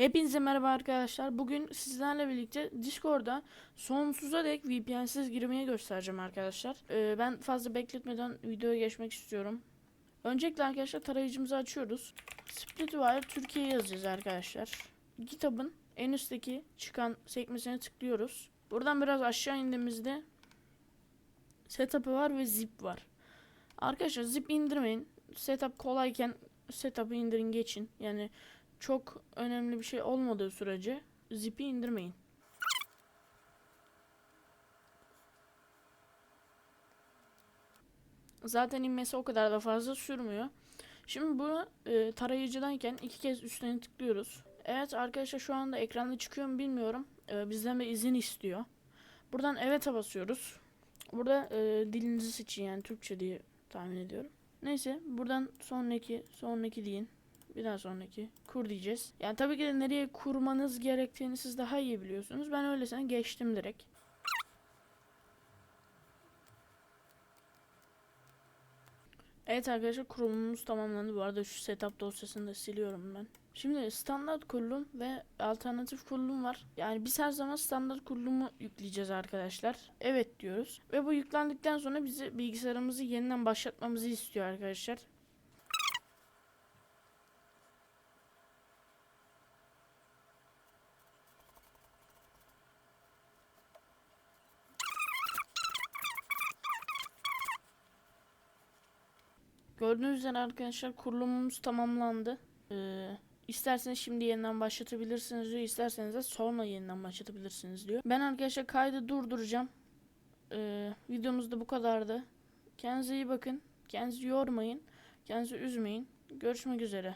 Hepinize merhaba arkadaşlar. Bugün sizlerle birlikte Discord'da sonsuza dek VPN'siz girmeyi göstereceğim arkadaşlar. Ee, ben fazla bekletmeden videoya geçmek istiyorum. Öncelikle arkadaşlar tarayıcımızı açıyoruz. Splitwire Türkiye yazacağız arkadaşlar. GitHub'ın en üstteki çıkan sekmesine tıklıyoruz. Buradan biraz aşağı indiğimizde setup'ı var ve zip var. Arkadaşlar zip indirmeyin. Setup kolayken setup'ı indirin geçin. Yani çok önemli bir şey olmadığı sürece zip'i indirmeyin. Zaten inmesi o kadar da fazla sürmüyor. Şimdi bunu e, tarayıcıdayken iki kez üstüne tıklıyoruz. Evet arkadaşlar şu anda ekranda çıkıyor mu bilmiyorum. E, bizden bir izin istiyor. Buradan evet'e basıyoruz. Burada e, dilinizi seçin yani Türkçe diye tahmin ediyorum. Neyse buradan sonraki sonraki deyin. Bir daha sonraki kur diyeceğiz. Yani tabii ki de nereye kurmanız gerektiğini siz daha iyi biliyorsunuz. Ben öylesine geçtim direkt. Evet arkadaşlar kurulumumuz tamamlandı. Bu arada şu setup dosyasını da siliyorum ben. Şimdi standart kurulum ve alternatif kurulum var. Yani biz her zaman standart kurulumu yükleyeceğiz arkadaşlar. Evet diyoruz. Ve bu yüklendikten sonra bizi bilgisayarımızı yeniden başlatmamızı istiyor arkadaşlar. Gördüğünüz üzere arkadaşlar kurulumumuz tamamlandı. Ee, isterseniz şimdi yeniden başlatabilirsiniz diyor. İsterseniz de sonra yeniden başlatabilirsiniz diyor. Ben arkadaşlar kaydı durduracağım. Ee, videomuz da bu kadardı. Kendinize iyi bakın. Kendinizi yormayın. Kendinizi üzmeyin. Görüşmek üzere.